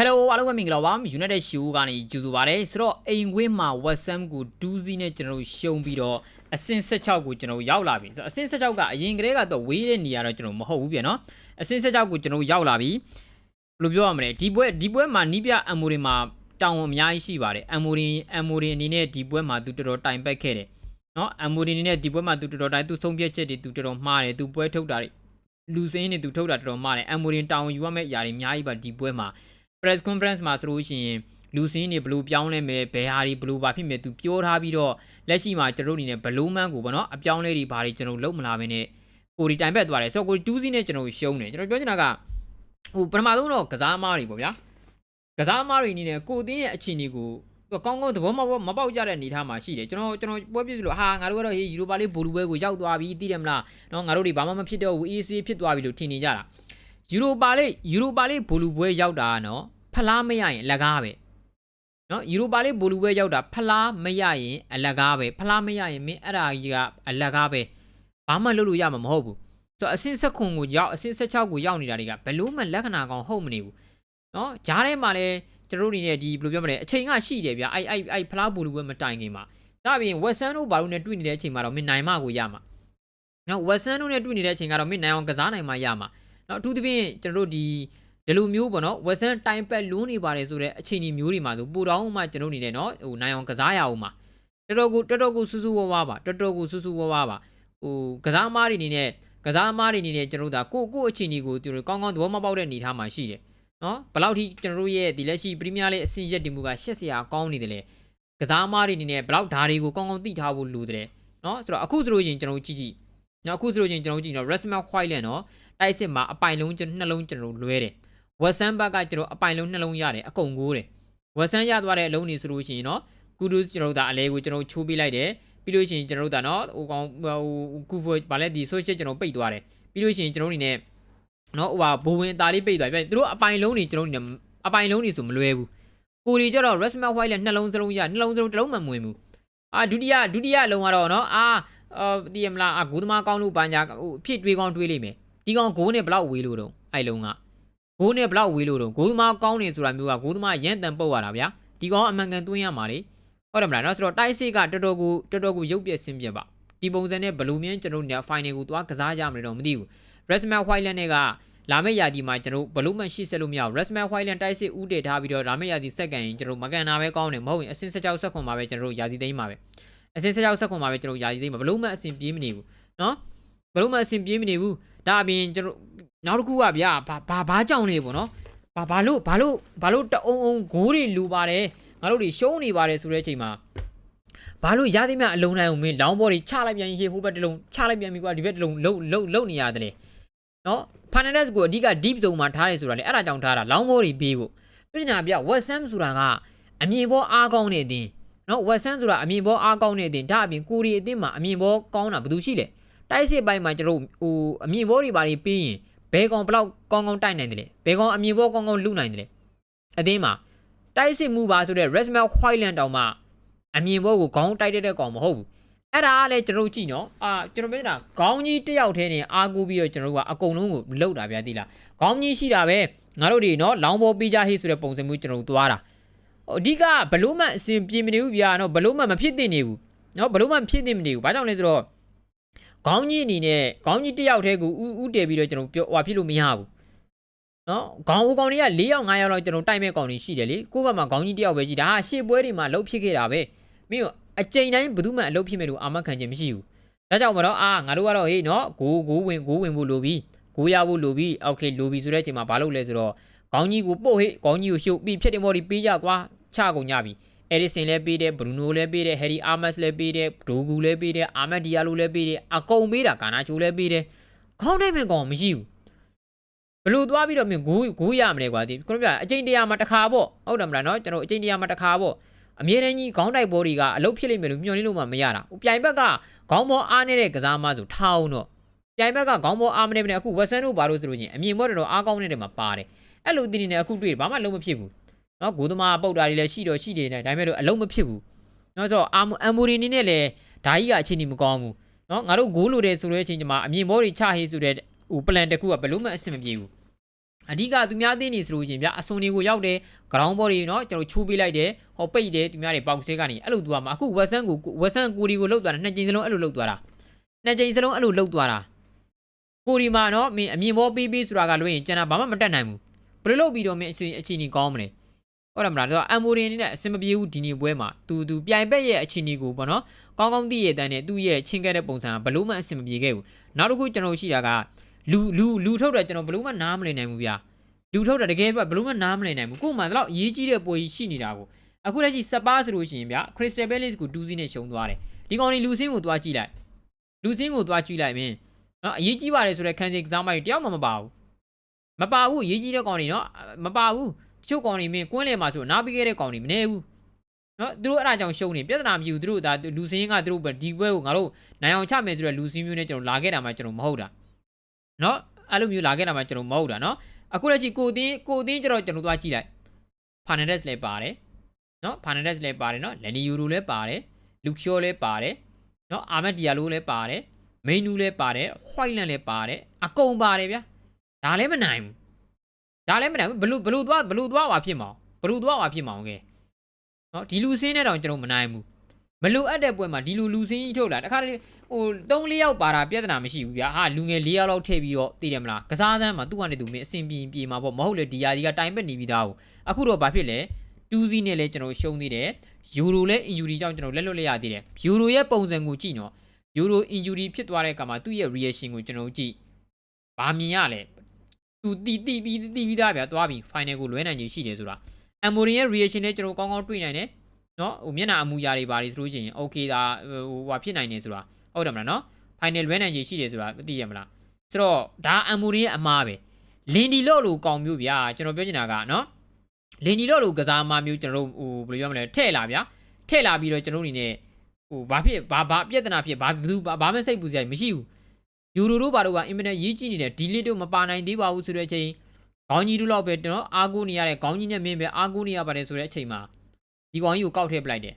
Hello အားလုံးပဲမင်္ဂလာပါ United Show ကနေကြိုဆိုပါရစေဆိုတော့အိမ်ခွင်းမှာ WhatsApp ကို2စီးနဲ့ကျွန်တော်တို့ရှုံးပြီးတော့အဆင့်16ကိုကျွန်တော်တို့ရောက်လာပြီဆိုတော့အဆင့်16ကအရင်ကတည်းကတော့ဝေးတဲ့နေရာတော့ကျွန်တော်မဟုတ်ဘူးပြန်နော်အဆင့်16ကိုကျွန်တော်တို့ရောက်လာပြီဘယ်လိုပြောရမလဲဒီပွဲဒီပွဲမှာနီးပြအမိုရင်မှာတောင်းအများကြီးရှိပါတယ်အမိုရင်အမိုရင်အနေနဲ့ဒီပွဲမှာသူတော်တော်တိုင်ပတ်ခဲ့တယ်နော်အမိုရင်အနေနဲ့ဒီပွဲမှာသူတော်တော်တိုင်သူဆုံးဖြတ်ချက်တွေသူတော်တော်မှားတယ်သူပွဲထုတ်တာတွေလူစင်းတွေသူထုတ်တာတော်တော်မှားတယ်အမိုရင်တောင်းယူရမယ့်အရာတွေအများကြီးပါဒီပွဲမှာ press conference မှာဆိုလို့ရှိရင်လူစင်းတွေဘယ်လိုပြောင်းလဲမယ်ဘယ်ဟာတွေဘယ်လိုဘာဖြစ်မယ်သူပြောထားပြီးတော့လက်ရှိမှာကျွန်တော်တို့အနေနဲ့ဘလိုမှန်းကိုပေါ့နော်အပြောင်းလဲတွေဘာတွေကျွန်တော်လုံးမလာဘဲနဲ့ကိုဒီတိုင်ဘက်သွားတယ်ဆိုတော့ကို2စီးနဲ့ကျွန်တော်ရှုံးတယ်ကျွန်တော်ပြောချင်တာကဟိုပထမဆုံးတော့ကစားမားတွေပေါ့ဗျာကစားမားတွေအနေနဲ့ကိုတင်းရဲ့အခြေအနေကိုသူကောင်းကောင်းသဘောမပေါက်မပေါက်ကြတဲ့အနေအထားမှာရှိတယ်ကျွန်တော်ကျွန်တော်ပွဲပြည့်လို့ဟာငါတို့ကတော့ဟေးယူရိုပါလေးဘူလူပွဲကိုရောက်သွားပြီသိတယ်မလားနော်ငါတို့တွေဘာမှမဖြစ်တော့ဘူး EC ဖြစ်သွားပြီလို့ထင်နေကြတာ ယူရိုပါလေးယူရိုပါလေးဘူလူပွဲရောက်တာကနော်ဖလားမရရင်အလကားပဲနော်ယူရိုပါလေးဘူလူပဲရောက်တာဖလားမရရင်အလကားပဲဖလားမရရင်မင်းအဲ့ဒါကြီးကအလကားပဲဘာမှလုပ်လို့ရမှာမဟုတ်ဘူးဆိုတော့အဆင့်ဆက်ခွန်ကိုရောက်အဆင့်ဆက်6ကိုရောက်နေတာတွေကဘလို့မှလက္ခဏာကောင်ဟုတ်မနေဘူးနော်ဂျားထဲမှာလည်းကျွန်တော်တို့အနေနဲ့ဒီဘယ်လိုပြောမလဲအချိန်ကရှိတယ်ဗျာအဲ့အဲ့အဲ့ဖလားဘူလူပဲမတိုင်ခင်မှာဒါပြင်ဝက်ဆန်တို့ဘာလို့နဲ့တွေ့နေတဲ့အချိန်မှာတော့မင်းနိုင်မကိုရမှာနော်ဝက်ဆန်တို့နဲ့တွေ့နေတဲ့အချိန်ကတော့မင်းနိုင်အောင်ကစားနိုင်မှရမှာ နော်အထူးသဖြင့်ကျွန်တော်တို့ဒီဒီလိုမျိုးပေါ့နော်ဝက်ဆန်တိုင်ပက်လွန်းနေပါတယ်ဆိုတဲ့အခြေအနေမျိုးတွေမှာဆိုပူတောင်းမှကျွန်တော်အနေနဲ့နော်ဟိုနိုင်အောင်ကစားရအောင်ပါတော်တော်ကိုတော်တော်ကိုစူးစူးဝါးဝါးပါတော်တော်ကိုစူးစူးဝါးဝါးပါဟိုကစားမားတွေအနေနဲ့ကစားမားတွေအနေနဲ့ကျွန်တော်တို့ဒါကိုကိုအခြေအနေကိုသူတို့ကောင်းကောင်းသဘောမပေါက်တဲ့အနေအထားမှာရှိတယ်နော်ဘယ်လောက်ထိကျွန်တော်တို့ရဲ့ဒီလက်ရှိပရီးမီးယားလိအဆင့်ရက်တင်မှုကရှက်စရာကောင်းနေတယ်လေကစားမားတွေအနေနဲ့ဘယ်လောက်ဓာတ်တွေကိုကောင်းကောင်းသိထားဖို့လိုတယ်နော်ဆိုတော့အခုဆိုလို့ရှိရင်ကျွန်တော်တို့ကြည့်ကြည့်နော်အခုဆိုလို့ရှိရင်ကျွန်တော်တို့ကြည့်နော် Resmack White လဲနော် အဲ့စစ်မှာအပိုင်လုံးကျွန်တော်နှလုံးကျွန်တော်လွဲတယ်ဝက်ဆန်ဘက်ကကျွန်တော်အပိုင်လုံးနှလုံးရတယ်အကုန်ကိုးတယ်ဝက်ဆန်ရသွားတဲ့အလုံးနေဆိုလို့ရှိရင်နော်ကူဒုစ်ကျွန်တော်ဒါအလဲကိုကျွန်တော်ချိုးပေးလိုက်တယ်ပြီးလို့ရှိရင်ကျွန်တော်ဒါနော်ဟိုကောင်ဟိုကူဖိုဗာလဲဒီဆိုရှယ်ကျွန်တော်ပိတ်သွားတယ်ပြီးလို့ရှိရင်ကျွန်တော်အနေနဲ့နော်ဟိုဟာဘိုဝင်အตาလေးပိတ်သွားပြီသူတို့အပိုင်လုံးနေကျွန်တော်အနေနဲ့အပိုင်လုံးနေဆိုမလွဲဘူးကိုဒီကျတော့ Resmel White လက်နှလုံးစလုံးရနှလုံးစလုံးတစ်လုံးမှမဝင်ဘူးအာဒုတိယဒုတိယအလုံးကတော့နော်အာအာတည်ရမလားအာဂူသမားကောင်းလို့ပန်းညာဟိုဖြစ်တွေးကောင်းတွေးလိမ့်မယ် ဒီကောင်ဂိုးနဲ့ဘလောက်ဝေးလို့တော့အဲ့လုံးကဂိုးနဲ့ဘလောက်ဝေးလို့တော့ဂိုးသမားကောင်းနေဆိုတာမျိုးကဂိုးသမားရန်တန်ပုတ်ရတာဗျာဒီကောင်အမှန်ကန်သွင်းရမှာလေဟုတ်တယ်မလားနော်ဆိုတော့တိုက်စစ်ကတော်တော်ကိုတော်တော်ကိုရုပ်ပြက်ဆင်းပြက်ပါဒီပုံစံနဲ့ဘလူးမြန်းကျွန်တော်တို့ final ကိုသွားကစားကြမှာတော့မသိဘူး Resmack Whiteland နဲ့ကလာမယ့်ရာသီမှာကျွန်တော်ဘလူးမန်ရှိဆက်လို့မရဘူး Resmack Whiteland တိုက်စစ်ဦးတည်ထားပြီးတော့လာမယ့်ရာသီစက္ကန့်ရင်ကျွန်တော်မကန်နာပဲကောင်းတယ်မဟုတ်ရင်အစင်း16စက္ကွန်မှာပဲကျွန်တော်ရာသီသိမ်းမှာပဲအစင်း16စက္ကွန်မှာပဲကျွန်တော်ရာသီသိမ်းမှာဘလူးမန်အဆင်ပြေးမနေဘူးနော်ဘလူးမန်အဆင်ပြေးမနေဘူး ဒါအပြင်ကျွန်တော်နောက်တစ်ခုကဗျာဘာဘာဘာကြောင်နေပေါ့နော်ဘာဘာလို့ဘာလို့ဘာလို့တအုံအုံဂိုးတွေလူပါတယ်ငါတို့တွေရှုံးနေပါတယ်ဆိုတဲ့အချိန်မှာဘာလို့ရသည်မြအလုံးတိုင်းကိုမင်းလောင်းဘော်တွေချလိုက်ပြန်ရေးဟိုဘက်တစ်လုံးချလိုက်ပြန်ပြီကွာဒီဘက်တစ်လုံးလှုပ်လှုပ်လှုပ်နေရတယ်လေနော် Fernandez ကိုအဓိက deep zone မှာထားရဲဆိုတာလေအဲ့ဒါကြောင့်ထားတာလောင်းဘော်တွေပေးဖို့ပြညာပြ West Ham ဆိုတာကအမြင်ပေါ်အားကောင်းနေတဲ့အနော် West Ham ဆိုတာအမြင်ပေါ်အားကောင်းနေတဲ့အဒါအပြင်ကိုရီအသင်းမှာအမြင်ပေါ်ကောင်းတာဘယ်သူရှိလဲ တိုက်စစ်ပိုင်းမှာကျွန်တော်ဟိုအမြင်ပေါ်တွေဘာတွေပြီးရင်ဘဲကောင်ဘလောက်ကောင်းကောင်းတိုက်နိုင်တယ်လေဘဲကောင်အမြင်ပေါ်ကောင်းကောင်းလုနိုင်တယ်လေအသင်းမှာတိုက်စစ်မှုပါဆိုတဲ့ Resmack Whiteland တောင်မှအမြင်ပေါ်ကိုခေါင်းတိုက်တဲ့ကောင်မဟုတ်ဘူးအဲ့ဒါကလည်းကျွန်တော်ကြည့်နော်အာကျွန်တော်ပြောတာခေါင်းကြီးတစ်ယောက်တည်းနဲ့အာကူပြီးတော့ကျွန်တော်တို့ကအကုန်လုံးကိုလှုပ်တာဗျာတိလားခေါင်းကြီးရှိတာပဲငါတို့တွေနော်လောင်းပေါ်ပြီးကြဟိဆိုတဲ့ပုံစံမျိုးကျွန်တော်တို့သွားတာအဓိကဘလို့မှအစဉ်ပြေမနေဘူးဗျာနော်ဘလို့မှမဖြစ်တင်နေဘူးနော်ဘလို့မှမဖြစ်တင်မနေဘူးဘာကြောင့်လဲဆိုတော့ ခေါင်းကြီးအနေနဲ့ခေါင်းကြီးတစ်ယောက်တည်းကိုဥဥတည်ပြီးတော့ကျွန်တော်ပြောဟွာဖြစ်လို့မရဘူးနော်ခေါင်းဦးကောင်တွေက၄ယောက်၅ယောက်လောက်ကျွန်တော်တိုက်မဲ့ကောင်တွေရှိတယ်လေကိုယ့်ဘက်မှာခေါင်းကြီးတစ်ယောက်ပဲရှိဒါဟာရှေ့ပွဲတွေမှာလှုပ်ဖြစ်ခဲ့တာပဲမင်းအချိန်တိုင်းဘယ်သူမှအလုပ်ဖြစ်မဲ့လို့အာမခံခြင်းမရှိဘူးဒါကြောင့်မတော့အာငါတို့ကတော့ဟေးနော်ဂိုးဂိုးဝင်ဂိုးဝင်ဖို့လိုပြီဂိုးရဖို့လိုပြီโอเคလိုပြီဆိုတဲ့အချိန်မှာဘာလုပ်လဲဆိုတော့ခေါင်းကြီးကိုပို့ဟေးခေါင်းကြီးကိုရှုပ်ပြီးဖြစ်တယ်မော်ဒီပေးကြကွာချကုန်ကြပြီ အဲရီဆင်လည်းပေးတယ်ဘရူနိုလည်းပေးတယ်ဟယ်ရီအာမတ်လည်းပေးတယ်ဒိုဂူလည်းပေးတယ်အာမတ်ဒီယာလိုလည်းပေးတယ်အကုန်ပေးတာကာနာချိုလည်းပေးတယ်ခေါင်းတိုင်းမဲ့ကောင်မရှိဘူးဘလို့သွားပြီးတော့မြင်ဂိုးဂိုးရမလဲကွာဒီခုနပြအချိန်တရာမှာတစ်ခါပေါ့ဟုတ်တယ်မလားနော်ကျွန်တော်အချိန်တရာမှာတစ်ခါပေါ့အမြဲတမ်းကြီးခေါင်းတိုက်ဘောတွေကအလုပ်ဖြစ်လိမ့်မယ်လို့မျှော်လင့်လို့မှမရတာဟိုပြိုင်ဘက်ကခေါင်းဘောအားနေတဲ့ကစားမဆိုထောင်းတော့ပြိုင်ဘက်ကခေါင်းဘောအားမနေမနေအခုဝက်ဆန်တို့ဘာလို့ဆိုလို့ချင်းအမြင်ဘောတော်တော်အားကောင်းနေတဲ့မှာပါတယ်အဲ့လိုတင်းနေအခုတွေ့ဘာမှလုံးမဖြစ်ဘူး နော်ဂိုးသမားပုတ်တာတွေလည်းရှိတော့ရှိနေတယ်ဒါပေမဲ့လို့အလုံးမဖြစ်ဘူးနော်ဆိုတော့အာအမ်မိုရီနေနဲ့လည်းဓာကြီးကအချင်းကြီးမကောင်းဘူးနော်ငါတို့ဂိုးလိုတယ်ဆိုတဲ့အချိန်ကျမှအမြင်ဘောတွေချဟေးဆိုတဲ့ဟိုပလန်တစ်ခုကဘလို့မှအဆင်မပြေဘူး အဓိကသူများသိနေဆိုလို့ရှရင်ဗျအစွန်တွေကိုရောက်တယ် ground ball တွေเนาะကျွန်တော်ချိုးပေးလိုက်တယ်ဟောပိတ်တယ်သူများတွေပေါက်စဲကနေအဲ့လိုသူကမှာအခုဝက်ဆန်ကိုဝက်ဆန်ကိုဒီကိုလှုပ်သွားတာနှစ်ကြိမ်စလုံးအဲ့လိုလှုပ်သွားတာနှစ်ကြိမ်စလုံးအဲ့လိုလှုပ်သွားတာကိုဒီမှာเนาะမင်းအမြင်ဘောပေးပေးဆိုတာကလွှင့်ရင်ကျန်တာဘာမှမတက်နိုင်ဘူးဘယ်လိုလုပ်ပြီးတော့မင်းအချိန်အချိန်ကြီးကောင်းမလဲ ဟုတ်တယ်မလားဒါအမ်မိုရင်နဲ့အစင်မပြေဘူးဒီနေ့ပွဲမှာသူသူပြိုင်ဘက်ရဲ့အချိန်ကြီးကိုပေါ့နော်ကောင်းကောင်းသိရတဲ့တန်းနဲ့သူ့ရဲ့ချင်းခဲ့တဲ့ပုံစံကဘလို့မှအစင်မပြေခဲ့ဘူးနောက်တစ်ခုကျွန်တော်ရှိတာကလူလူလူထုတ်တယ်ကျွန်တော်ဘလို့မှနားမလည်နိုင်ဘူးဗျာလူထုတ်တာတကယ်ပဲဘယ်လို့မှနားမလည်နိုင်ဘူးကို့မှာတော့အရေးကြီးတဲ့ပွဲကြီးရှိနေတာကိုအခုလက်ရှိစပါဆိုလို့ရှိရင်ဗျ Crystal Palace ကို2စီးနဲ့ရှုံးသွားတယ်ဒီကောင်လေးလူစင်းကိုသွားကြည့်လိုက်လူစင်းကိုသွားကြည့်လိုက်မင်းနော်အရေးကြီးပါတယ်ဆိုတော့ခံစီကစားမကြီးတယောက်မှမပါဘူးမပါဘူးအရေးကြီးတဲ့ကောင်တွေနော်မပါဘူးတ ချို့ကောင်တွေမင်းကွင်းလေမှာဆိုနားပြီးခဲ့တဲ့ကောင်တွေမနေဘူးနော်သူတို့အဲ့ဒါကြောင့်ရှုံးနေပြဿနာမရှိဘူးသူတို့ဒါလူစင်းကသူတို့ဒီပွဲကိုငါတို့နိုင်အောင်ချမယ်ဆိုတော့လူစင်းမျိုးနဲ့ကျွန်တော်လာခဲ့တာမှကျွန်တော်မဟုတ်တာနော်အဲ့လိုမျိုးလာခဲ့တာမှကျွန်တော်မဟုတ်တာနော်အခုလက်ရှိကိုတင်းကိုတင်းကျတော့ကျွန်တော်သွားကြည့်လိုက်ဖာနန်ဒက်စ်လည်းပါတယ်နော်ဖာနန်ဒက်စ်လည်းပါတယ်နော်လန်နီယူရိုလည်းပါတယ်လူချောလည်းပါတယ်နော်အာမက်ဒီယာလိုလည်းပါတယ်မိန်နူလည်းပါတယ်ဟွိုက်လန်လည်းပါတယ်အကုန်ပါတယ်ဗျာဒါလည်းမနိုင်ဘူး ဒါလည်းမနိုင်ဘူးဘလူဘလူသွားဘလူသွားပါဖြစ်မအောင်ဘလူသွားပါဖြစ်မအောင်ကဲနော်ဒီလူစင်းနဲ့တောင်ကျွန်တော်မနိုင်ဘူးမလူအပ်တဲ့ပွဲမှာဒီလူလူစင်းကြီးထုတ်လာတခါတည်းဟို3 4ယောက်ပါတာပြဿနာမရှိဘူးဗျာဟာလူငယ်4ယောက်လောက်ထည့်ပြီးတော့သိတယ်မလားကစားသမ်းမှာသူ့ကနေသူမင်းအဆင်ပြေပြေမှာပေါ့မဟုတ်လေဒီယာဒီကတိုင်ပက်နေပြီးသားကိုအခုတော့ဘာဖြစ်လဲ2စီးနဲ့လဲကျွန်တော်ရှုံးသေးတယ်ယူရိုလဲအင်ဂျူရီကြောင့်ကျွန်တော်လက်လွတ်လိုက်ရသေးတယ်ယူရိုရဲ့ပုံစံကိုကြည့်နော်ယူရိုအင်ဂျူရီဖြစ်သွားတဲ့အခါမှာသူ့ရဲ့ reaction ကိုကျွန်တော်ကြည့်ဘာမြင်ရလဲ သူတီတီပြီးတီပြီးသားဗျာသွားပြီ final ကိုလွဲနိုင်ခြေရှိတယ်ဆိုတာအမ်မိုရင်ရဲ့ reaction နဲ့ကျွန်တော်ကောင်းကောင်းတွေ့နိုင်တယ်နော်ဟိုမျက်နှာအမူအရာတွေပါတွေဆိုလို့ရှိရင် okay ဒါဟိုဟာဖြစ်နိုင်နေဆိုတာဟုတ်တယ်မလားနော် final လွဲနိုင်ခြေရှိတယ်ဆိုတာသိရမလားဆိုတော့ဒါအမ်မူရီရဲ့အမားပဲလင်ဒီလော့လိုကောင်မျိုးဗျာကျွန်တော်ပြောချင်တာကနော်လင်ဒီလော့လိုကစားအမားမျိုးကျွန်တော်တို့ဟိုဘယ်လိုပြောမလဲထဲ့လာဗျာထဲ့လာပြီးတော့ကျွန်တော်တို့အနေနဲ့ဟိုဘာဖြစ်ဘာဘာပြဿနာဖြစ်ဘာဘူးဘာမှစိတ်ပူစရာမရှိဘူး ယူရိုတို့ဘာတို့ကအင်မတန်ရေးကြည့်နေတယ်ဒီလစ်တို့မပါနိုင်သေးပါဘူးဆိုတဲ့အချိန်ခေါင်းကြီးတို့လောက်ပဲကျွန်တော်အာကိုနေရတဲ့ခေါင်းကြီးနဲ့မင်းပဲအာကိုနေရပါတယ်ဆိုတဲ့အချိန်မှာဒီကောင်ကြီးကိုကောက်ထည့်ပလိုက်တယ်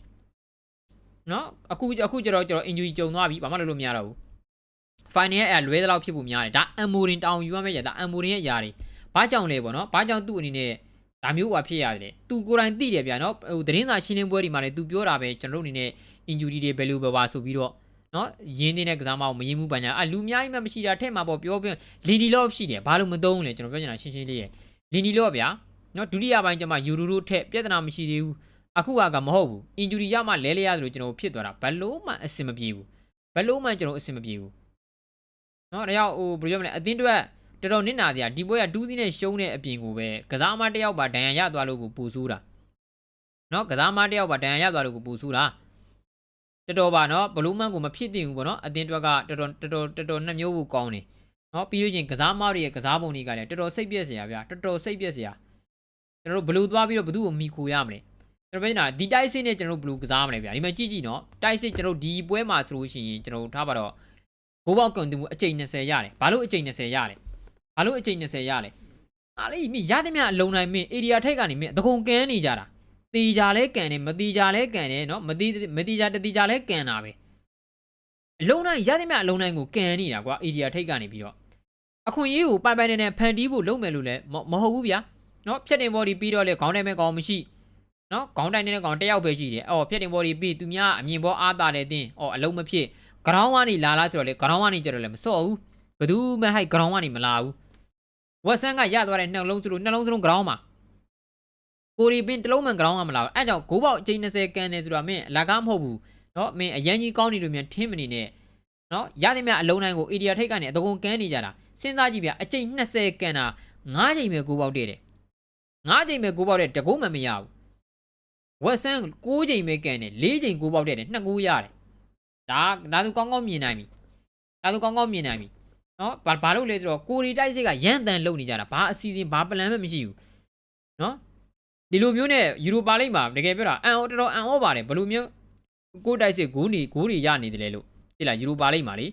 နော်အခုအခုကျတော့ကျတော့ injury ကြုံသွားပြီဘာမှလုပ်လို့မရတော့ဘူး final ရဲ့အလွဲသလောက်ဖြစ်ဖို့များတယ်ဒါ amorin တောင်းယူရမယ့်ရဒါ amorin ရဲ့ຢာတွေဘာကြောင့်လဲပေါ့နော်ဘာကြောင့်သူ့အနေနဲ့ဒါမျိုးဟာဖြစ်ရတယ်သူကိုယ်တိုင်သိတယ်ဗျာနော်ဟိုသတင်းစာရှင်းလင်းပွဲတွေမှာလည်းသူပြောတာပဲကျွန်တော်တို့အနေနဲ့ injury တွေဘယ်လိုပဲပါဆိုပြီးတော့ နော်ရင်းနေတဲ့ကစားမအောင်မရင်းဘူးပါညာအလူများကြီးမှမရှိတာထဲ့မှာပေါ့ပြောပြီးလီနီလော့ရှိတယ်ဘာလို့မသုံးလဲကျွန်တော်ပြောချင်တာရှင်းရှင်းလေးရယ်လီနီလော့ဗျာနော်ဒုတိယပိုင်းကျမှယူရိုတို့ထက်ပြဿနာမရှိသေးဘူးအခုကမဟုတ်ဘူး injury ရမှလဲလဲရတယ်လို့ကျွန်တော်ဖြစ်သွားတာဘလို့မှအဆင်မပြေဘူးဘလို့မှကျွန်တော်အဆင်မပြေဘူးနော်ဒါကြောင့်ဟိုဘယ်လိုပြောမလဲအသင်းအတွက်တော်တော်နစ်နာတရားဒီပွဲကဒူးစီးနဲ့ရှုံးတဲ့အပြင်ကိုပဲကစားမတစ်ယောက်ပါဒဏ်ရာရသွားလို့ကိုပူဆူးတာနော်ကစားမတစ်ယောက်ပါဒဏ်ရာရသွားလို့ကိုပူဆူးတာ တော်တော်ပါနော်ဘလူးမန်ကိုမဖြစ်သင့်ဘူးပေါ့နော်အတင်းတွက်ကတော်တော်တော်တော်တော်တော်နှစ်မျိုးဘူးကောင်းတယ်နော်ပြီးလို့ရှိရင်ကစားမတွေရဲ့ကစားပုံတွေကလည်းတော်တော်စိတ်ပြည့်စရာဗျာတော်တော်စိတ်ပြည့်စရာကျွန်တော်တို့ဘလူးသွားပြီးတော့ဘသူ့ကိုမီခိုရမလဲကျွန်တော်ပြောနေတာဒီတိုက်စစ်နဲ့ကျွန်တော်တို့ဘလူးကစားမလဲဗျာဒီမှာကြည့်ကြည့်နော်တိုက်စစ်ကျွန်တော်ဒီပွဲမှာဆိုလို့ရှိရင်ကျွန်တော်ထားပါတော့ဂိုးပေါက်ကွန်တူအချိန်20ရတယ်ဘာလို့အချိန်20ရတယ်ဘာလို့အချိန်20ရတယ်အားလေးမြရတဲ့မြအလုံးနိုင်မင်း area ထက်ကနေမြတကုံကန်းနေကြတာ တီကြလဲကန်တယ်မတီကြလဲကန်တယ်နော်မတီမတီကြတတီကြလဲကန်တာပဲအလုံးတိုင်းရတဲ့မြအလုံးတိုင်းကိုကန်နေတာကွာ area ထိတ်ကနေပြီးတော့အခွင့်အရေးကိုပိုင်ပိုင်နေနေဖန်တီးဖို့လုပ်မယ်လို့လည်းမဟုတ်ဘူးဗျာနော်ဖြတ်တင်ဘော်ဒီပြီးတော့လေခေါင်းထဲမဲ့ကောင်မရှိနော်ခေါင်းတိုင်နေတဲ့ကောင်တစ်ယောက်ပဲရှိတယ်အော်ဖြတ်တင်ဘော်ဒီပြီးသူများအမြင်ပေါ်အားတာတဲ့တင်းအော်အလုံးမဖြစ်ဂရောင်းကနေလာလာဆိုတော့လေဂရောင်းကနေကြတော့လေမစော့ဘူးဘသူမှဟိုက်ဂရောင်းကနေမလာဘူးဝက်ဆန်ကရသွားတဲ့နှလုံးစလုံးနှလုံးစလုံးဂရောင်းမှာ ကိုရီပင်တလုံးမှန်ဂရောင်းကမလာဘူးအဲကြောင့်ဂိုးပေါက်အချိန်20ကန်နေဆိုတော့မင်းအလာကားမဟုတ်ဘူးနော်မင်းအရန်ကြီးကောင်းနေလို့မြန်ထင်းမနေနဲ့နော်ရသည်မြအလုံးတိုင်းကို area ထိတ်ကနေအတကုံကန်းနေကြတာစဉ်းစားကြည့်ဗျအချိန်20ကန်တာ9ချိန်ပဲဂိုးပေါက်တဲ့တယ်9ချိန်ပဲဂိုးပေါက်တဲ့တကုံးမှမရဘူးဝက်ဆန်6ချိန်ပဲကန်တယ်4ချိန်6ပေါက်တဲ့တယ်2ကူရတယ်ဒါဒါသူကောင်းကောင်းမြင်နိုင်ပြီဒါသူကောင်းကောင်းမြင်နိုင်ပြီနော်ဘာဘာလို့လဲဆိုတော့ကိုရီတိုက်စစ်ကရန်တန်လုံနေကြတာဘာအစီအစဉ်ဘာပလန်မှမရှိဘူးနော် ဒီလိုမျိုးနဲ့ယူရိုပါလိမ့်မှာတကယ်ပြောတာအန်အော်တော်တော်အန်အော်ပါတယ်ဘယ်လိုမျိုးကိုတိုက်စစ်ဂိုးနေဂိုးတွေရနေတယ်လေလို့သိလားယူရိုပါလိမ့်မှာလေ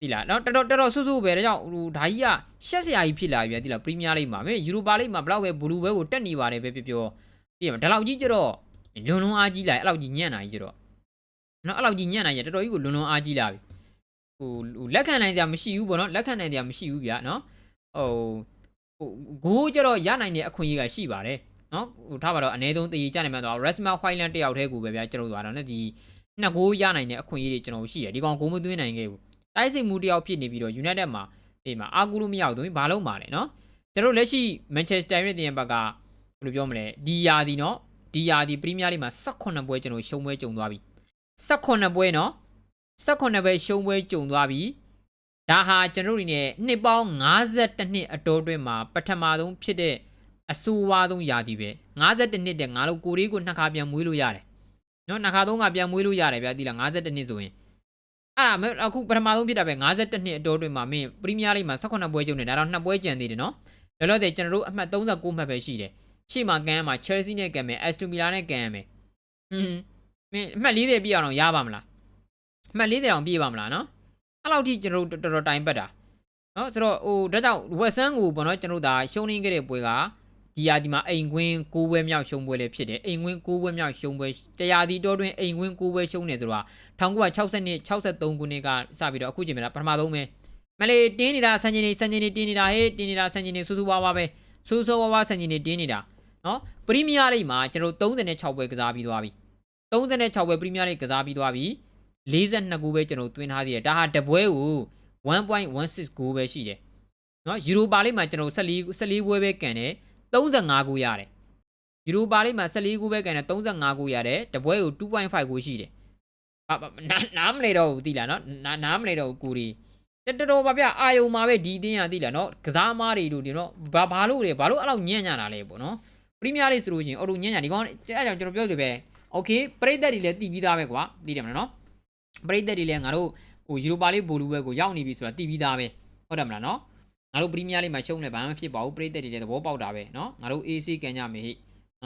သိလားနော်တော်တော်တော်တော်ဆူဆူပဲဒါကြောင့်ဟိုဒါကြီးကရှက်စရာကြီးဖြစ်လာပြီသိလားပရီးမီးယားလိမ့်မှာမင်းယူရိုပါလိမ့်မှာဘလောက်ပဲဘလူးဘဲကိုတက်နေပါတယ်ပဲပြောပြောသိရမလားဒါလောက်ကြီးကြတော့လွန်လွန်အားကြီးလာအဲ့လောက်ကြီးညံ့နိုင်ကြတော့နော်အဲ့လောက်ကြီးညံ့နိုင်ရတော်တော်ကြီးကိုလွန်လွန်အားကြီးလာပြီဟိုဟိုလက်ခံနိုင်စရာမရှိဘူးပေါ့နော်လက်ခံနိုင်စရာမရှိဘူးဗျာနော်ဟိုဟိုဂိုးကြတော့ရနိုင်တဲ့အခွင့်အရေးကရှိပါတယ် နော်ဟိုထားပါတော့အနည်းဆုံးတည်ကြနိုင်မှာတော့ Resma Highland တယောက်တည်းကိုပဲဗျာကျွန်တော်တို့ကတော့နော်ဒီနှစ်ဂိုးရနိုင်တဲ့အခွင့်အရေးတွေကျွန်တော်ရှိတယ်ဒီကောင်ဂိုးမသွင်းနိုင်ခဲ့ဘူးတိုက်စစ်မှုတယောက်ဖြစ်နေပြီးတော့ United မှာဒီမှာအာကူလို့မရဘူးသူဘာလို့မှာလဲနော်ကျွန်တော်လက်ရှိ Manchester United ရဲ့ဘက်ကဘယ်လိုပြောမလဲဒီယာဒီနော်ဒီယာဒီပရီးမီးယားလိမှာ18ပွဲကျွန်တော်ရှုံးပွဲကြုံသွားပြီ18ပွဲနော်18ပွဲရှုံးပွဲကြုံသွားပြီဒါဟာကျွန်တော်တို့အနေနဲ့နှစ်ပေါင်း52နှစ်အတော်အတွင်းမှာပထမဆုံးဖြစ်တဲ့ အဆိုးဝါးဆုံးယာဒီပဲ52နှစ်တဲ့ငါတို့ကိုလေးကိုနှစ်ခါပြန်မွေးလို့ရတယ်နော်နှစ်ခါသုံးခါပြန်မွေးလို့ရတယ်ဗျာဒီလား52နှစ်ဆိုရင်အဲ့ဒါမဲ့အခုပထမဆုံးဖြစ်တာပဲ52နှစ်အတော်အတွင်းမှာမင်းပရီးမီးယားလိမှာ18ပွဲကြုံနေဒါတော့2ပွဲကြံသေးတယ်နော်လောလောဆယ်ကျွန်တော်တို့အမှတ်39မှတ်ပဲရှိတယ်ရှေ့မှာကန်ရမှာ Chelsea နဲ့ကန်မယ် Aston Villa နဲ့ကန်ရမယ်ဟွန်းမင်းအမှတ်40ပြည့်အောင်တော့ရပါမလားအမှတ်40အောင်ပြည့်ပါမလားနော်အဲ့လောက်ထိကျွန်တော်တို့တော်တော်တိုင်ပတ်တာနော်ဆိုတော့ဟိုဒါကြောင့်ဝက်ဆန်ကိုပေါ့နော်ကျွန်တော်တို့ဒါရှုံးနေခဲ့တဲ့ပွဲက ဒီယာဒီမှာအိမ်ကွင်း6ပွဲမြောက်ရှုံးပွဲလည်းဖြစ်တယ်အိမ်ကွင်း6ပွဲမြောက်ရှုံးပွဲတရားဒီတော်တွင်အိမ်ကွင်း6ပွဲရှုံးနေဆိုတော့1960 63ခုနှစ်ကစပြီးတော့အခုချိန်မှာပထမဆုံးပဲမလေးတင်းနေတာဆန်ချင်းနေဆန်ချင်းနေတင်းနေတာဟေးတင်းနေတာဆန်ချင်းနေဆူဆူဝါးဝါပဲဆူဆူဝါးဝါဆန်ချင်းနေတင်းနေတာနော်ပရီးမီးယားလိမှာကျွန်တော်36ပွဲကစားပြီးသွားပြီ36ပွဲပရီးမီးယားလိကစားပြီးသွားပြီ42ဂိုးပဲကျွန်တော်တွင်းထားသေးတယ်ဒါဟာတပွဲကို1.16ဂိုးပဲရှိတယ်နော်ယူရိုပါလိမှာကျွန်တော်14 14ပွဲပဲကန်တယ် 35ဂိုးရတယ်ယူရိုပါလိမှာ14ဂိုးပဲကန်တယ်35ဂိုးရတယ်တပွဲကို2.5ဂိုးရှိတယ်အာနားနားမလဲတော့ဘူးတိလားနော်နားနားမလဲတော့ဘူးကိုရီတော်တော်ပါဗျအာယုံမှာပဲဒီအတင်းရတိလားနော်ကစားမားတွေတို့ဒီနော်ဘာဘာလို့လဲဘာလို့အဲ့လောက်ညံ့ညံ့တာလဲပေါ့နော် ပရီးမီးယားလိဆိုလို့ရှိရင်အော်လိုညံ့ညံ့ဒီကောင်အဲ့ကြောင့်ကျွန်တော်ပြောတယ်ပဲโอเคပရိသတ်တွေလည်းတည်ပြီးသားပဲကွာတည်တယ်မလားနော်ပရိသတ်တွေလည်းငါတို့ဟိုယူရိုပါလိဘိုလူဘဲကိုရောက်နေပြီဆိုတာတည်ပြီးသားပဲဟုတ်တယ်မလားနော် ငါတို့ပရီးမီးယားလိမှာရှုံးနေဘာမှမဖြစ်ပါဘူးပရိသတ်တွေလည်းသဘောပေါက်တာပဲနော်ငါတို့ AC ကန်ကြမယ်ဟိ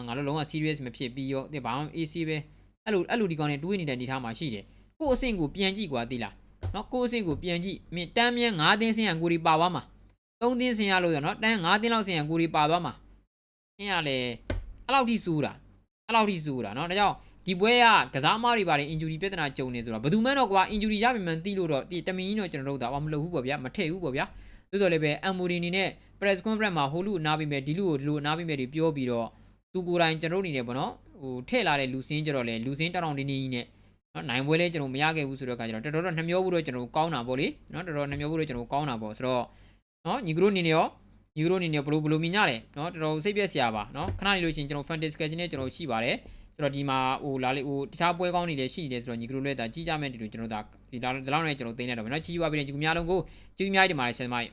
ငါတို့လုံးဝ serious မဖြစ်ပြီးရောဒီဘာမှ AC ပဲအဲ့လိုအဲ့လိုဒီကောင်တွေတွေးနေတဲ့အနေထားမှာရှိတယ်ကို့အဆင့်ကိုပြန်ကြည့်ကွာတိလားနော်ကို့အဆင့်ကိုပြန်ကြည့်မင်းတန်းမြန်း9တင်းစင်ရကိုရီပါသွားမှာ3တင်းစင်ရလို့ရနော်တန်း9တင်းလောက်စင်ရကိုရီပါသွားမှာအင်းရလေ အဲ့လောက်ထိစူးတာအဲ့လောက်ထိစူးတာเนาะဒါကြောင့်ဒီပွဲကကစားမားတွေပါတယ် injury ပြဿနာကြုံနေဆိုတော့ဘယ်သူမှတော့ကွာ injury ရပြီမှန်သိလို့တော့ဒီတမင်ကြီးတော့ကျွန်တော်တို့တော့မလုပ်ဘူးပေါ့ဗျာမထည့်ဘူးပေါ့ဗျာ သို့တော်လည်းပဲအမ်မိုဒီအနေနဲ့ press conference မှာဟိုလူအနာပြီးမဲ့ဒီလူကိုဒီလူအနာပြီးမဲ့တွေပြောပြီးတော့သူကိုယ်တိုင်ကျွန်တော်အနေနဲ့ပေါ့နော်ဟိုထည့်လာတဲ့လူစင်းကြတော့လေလူစင်းတောင်တောင်တင်းတင်းကြီးနဲ့နော်နိုင်ပွဲလဲကျွန်တော်မရခဲ့ဘူးဆိုတော့ကကျွန်တော်တော်တော်နှမျောဘူးတော့ကျွန်တော်ကောင်းတာပေါ့လေနော်တော်တော်နှမျောဘူးတော့ကျွန်တော်ကောင်းတာပေါ့ဆိုတော့နော်ညီကတို့အနေနဲ့ရောညီကတို့အနေနဲ့ဘလို့ဘလို့မြင်ကြလဲနော်တော်တော်စိတ်ပြည့်စရာပါနော်ခဏနေလို့ချင်းကျွန်တော် fantasy sketch နဲ့ကျွန်တော်ရှိပါတယ် ဆိုတော့ဒီမှာဟိုလာလေးဟိုတခြားပွဲကောင်းတွေလည်းရှိနေတယ်ဆိုတော့ညီကတို့လည်းဒါကြီးကြမဲ့တူတူကျွန်တော်ဒါဒီလောက်နဲ့ကျွန်တော်သိနေတော့မယ်နော်ကြီးပွားပြီးတဲ့ညီကများလုံးကိုကြီးများတွေမှာလည်းဆက်မိုင်း